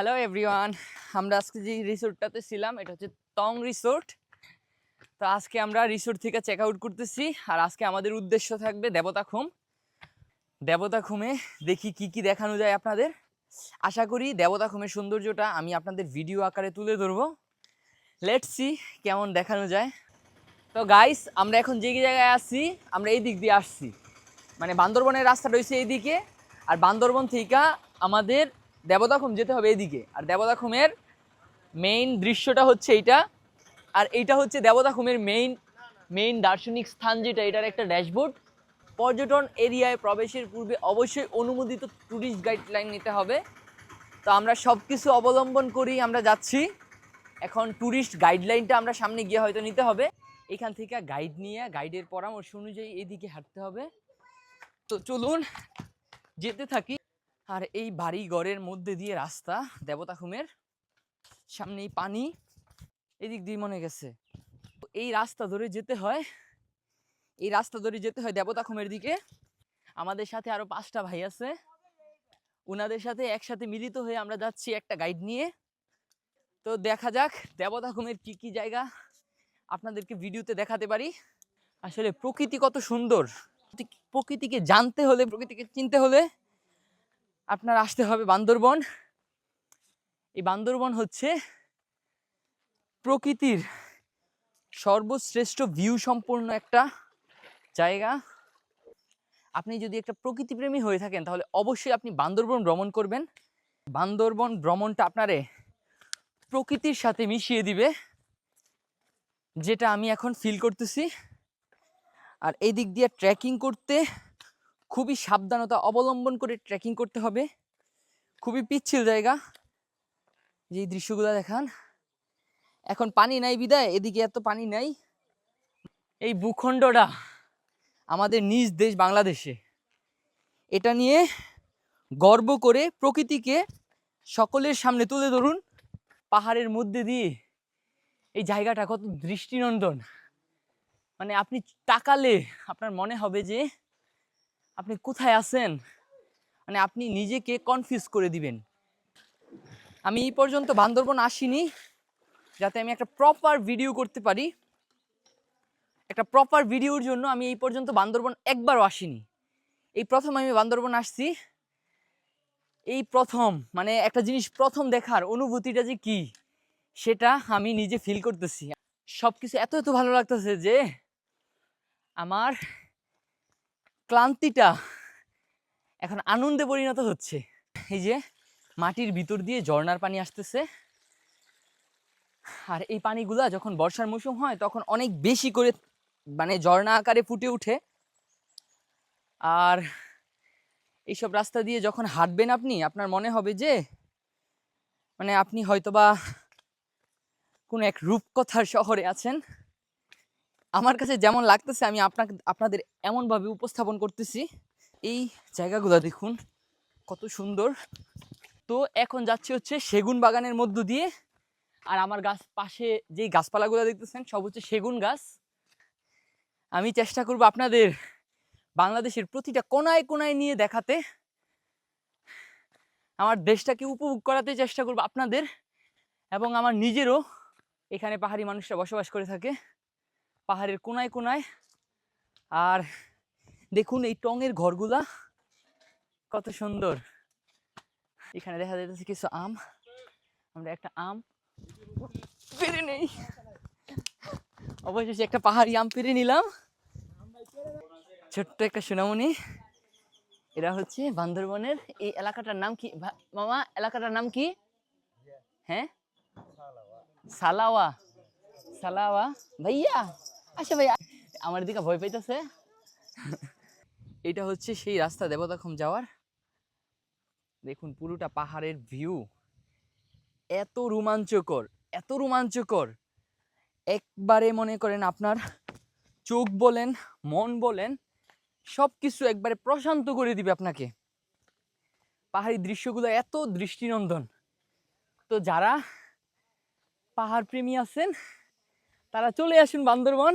Hello everyone আমরা আজকে যে রিসোর্টটাতে ছিলাম, এটা হচ্ছে টং রিসোর্ট তো আজকে আমরা রিসোর্ট থেকে চেক আউট করতেছি, আর আজকে আমাদের উদ্দেশ্য থাকবে দেবতাখুম দেবতাখুমে দেখি কি কি দেখানো যায় আপনাদের। আশা করি দেবতাখুমের সৌন্দর্যটা আমি আপনাদের ভিডিও আকারে তুলে ধরবো। লেটস সি কেমন দেখানো যায়। তো গাইস আমরা এখন যে জায়গায় আসছি আমরা এই দিক দিয়ে আসছি। মানে বান্দরবনের রাস্তা রয়েছে এইদিকে আর বান্দরবন থেকে আমাদের দেবদাখুম যেতে হবে এদিকে। আর দেবদাখুমের মেইন দৃশ্যটা হচ্ছে এইটা। আর এইটা হচ্ছে দেবদাখুমের মেইন মেইন দার্শনিক স্থান যেটা, এটার একটা ড্যাশবোর্ড। পর্যটন এরিয়ায় প্রবেশের পূর্বে অবশ্যই অনুমোদিত ট্যুরিস্ট গাইডলাইন নিতে হবে। তো আমরা সব কিছু অবলম্বন করেই আমরা যাচ্ছি। এখন ট্যুরিস্ট গাইডলাইনটা আমরা সামনে গিয়ে হয়তো নিতে হবে। এখান থেকে গাইড নিয়ে গাইডের পরামর্শ অনুযায়ী এদিকে হাঁটতে হবে। তো চলুন, যেতে থাকি। আর এই বাড়ি ঘরের মধ্যে দিয়ে রাস্তা দেবতাখুমের সামনেই পানি, এদিক দিয়ে মনে গেছে। এই রাস্তা ধরে যেতে হয়, এই রাস্তা ধরে যেতে হয় দেবতাখুমের দিকে। আমাদের সাথে আরও পাঁচটা ভাই আছে। ওনাদের সাথে একসাথে মিলিত হয়ে আমরা যাচ্ছি একটা গাইড নিয়ে। তো দেখা যাক দেবতা দেবতাখুমের কি কি জায়গা আপনাদেরকে ভিডিওতে দেখাতে পারি। আসলে প্রকৃতি কত সুন্দর। প্রকৃতি- প্রকৃতিকে জানতে হলে, প্রকৃতিকে চিনতে হলে আপনার আসতে হবে বান্দরবন। এই বান্দরবন হচ্ছে প্রকৃতির সর্বশ্রেষ্ঠ ভিউ সম্পূর্ণ একটা জায়গা। আপনি যদি একটা প্রকৃতিপ্রেমী হয়ে থাকেন, তাহলে অবশ্যই আপনি বান্দরবন ভ্রমণ করবেন। বান্দরবন ভ্রমণটা আপনারে প্রকৃতির সাথে মিশিয়ে দিবে, যেটা আমি এখন ফিল করতেছি। আর এই দিক দিয়ে ট্রেকিং করতে খুবই সাবধানতা অবলম্বন করে ট্রেকিং করতে হবে। খুবই পিচ্ছিল জায়গা। যে দৃশ্যগুলো দেখান। এখন পানি নাই বিদায়, এদিকে এত পানি নাই। এই ভূখণ্ডটা আমাদের নিজ দেশ বাংলাদেশে। এটা নিয়ে গর্ব করে প্রকৃতিকে সকলের সামনে তুলে ধরুন। পাহাড়ের মধ্যে দিয়ে এই জায়গাটা কত দৃষ্টিনন্দন। মানে আপনি তাকালে আপনার মনে হবে যে আপনি কোথায় আছেন? মানে আপনি নিজেকে কনফিউজ করে দিবেন। আমি এই পর্যন্ত বান্দরবন আসিনি, যাতে আমি একটা প্রপার ভিডিও করতে পারি। একটা প্রপার ভিডিওর জন্য আমি এই পর্যন্ত বান্দরবন একবারও আসিনি। এই প্রথম আমি বান্দরবন আসছি। এই প্রথম মানে একটা জিনিস প্রথম দেখার অনুভূতিটা যে কি, সেটা আমি নিজে ফিল করতেছি। সব কিছু এত এত ভালো লাগতেছে যে, আমার ক্লান্তিটা এখন আনন্দে পরিণত হচ্ছে। এই যে মাটির ভিতর দিয়ে ঝর্ণার পানি আসতেছে। আর এই পানিগুলা যখন বর্ষার মৌসুম হয়, তখন অনেক বেশি করে মানে ঝর্ণা আকারে ফুটে ওঠে। আর এইসব রাস্তা দিয়ে যখন হাঁটবেন আপনি, আপনার মনে হবে যে মানে আপনি হয়তোবা কোনো এক রূপকথার শহরে আছেন। আমার কাছে যেমন লাগতেছে, আমি আপনাকে, আপনাদের এমনভাবে উপস্থাপন করতেছি। এই জায়গাগুলো দেখুন, কত সুন্দর। তো এখন যাচ্ছি হচ্ছে সেগুন বাগানের মধ্য দিয়ে। আর আমার গাছ পাশে যেই গাছপালাগুলো দেখতেছেন, সব হচ্ছে সেগুন গাছ। আমি চেষ্টা করব আপনাদের বাংলাদেশের প্রতিটা কোনায় কোনায় নিয়ে দেখাতে। আমার দেশটাকে উপভোগ করাতে চেষ্টা করব আপনাদের এবং আমার নিজেরও এখানে পাহাড়ি মানুষরা বসবাস করে থাকে। পাহাড়ের কোনায় কোনায়। আর দেখুন এই টঙের ঘরগুলা, কত সুন্দর। এখানে দেখা যাইতেছে কিছু আম। আমরা একটা আম পেরে নেই। অবশেষে একটা পাহাড়ি আম পেরে নিলাম। ছোট্ট একটা সোনামণি এরা হচ্ছে বান্দরবনের। এই এলাকাটার নাম কি? মামা, এলাকাটার নাম কি? হ্যাঁ? সালাওয়া। সালাওয়া। ভাইয়া আচ্ছা ভাইয়া। আমার দিকে ভয় পাইতেছে। এটা হচ্ছে সেই রাস্তা দেবতাখম যাওয়ার। দেখুন পুরোটা পাহাড়ের ভিউ এত রোমাঞ্চকর এত রোমাঞ্চকর। একবারে মনে করেন আপনার চোখ বলেন, মন বলেন সব কিছু একবারে প্রশান্ত করে দিবে আপনাকে। পাহাড়ি দৃশ্যগুলো এত দৃষ্টিনন্দন। তো যারা পাহাড় প্রেমী আছেন তারা চলে আসুন বান্দরবন।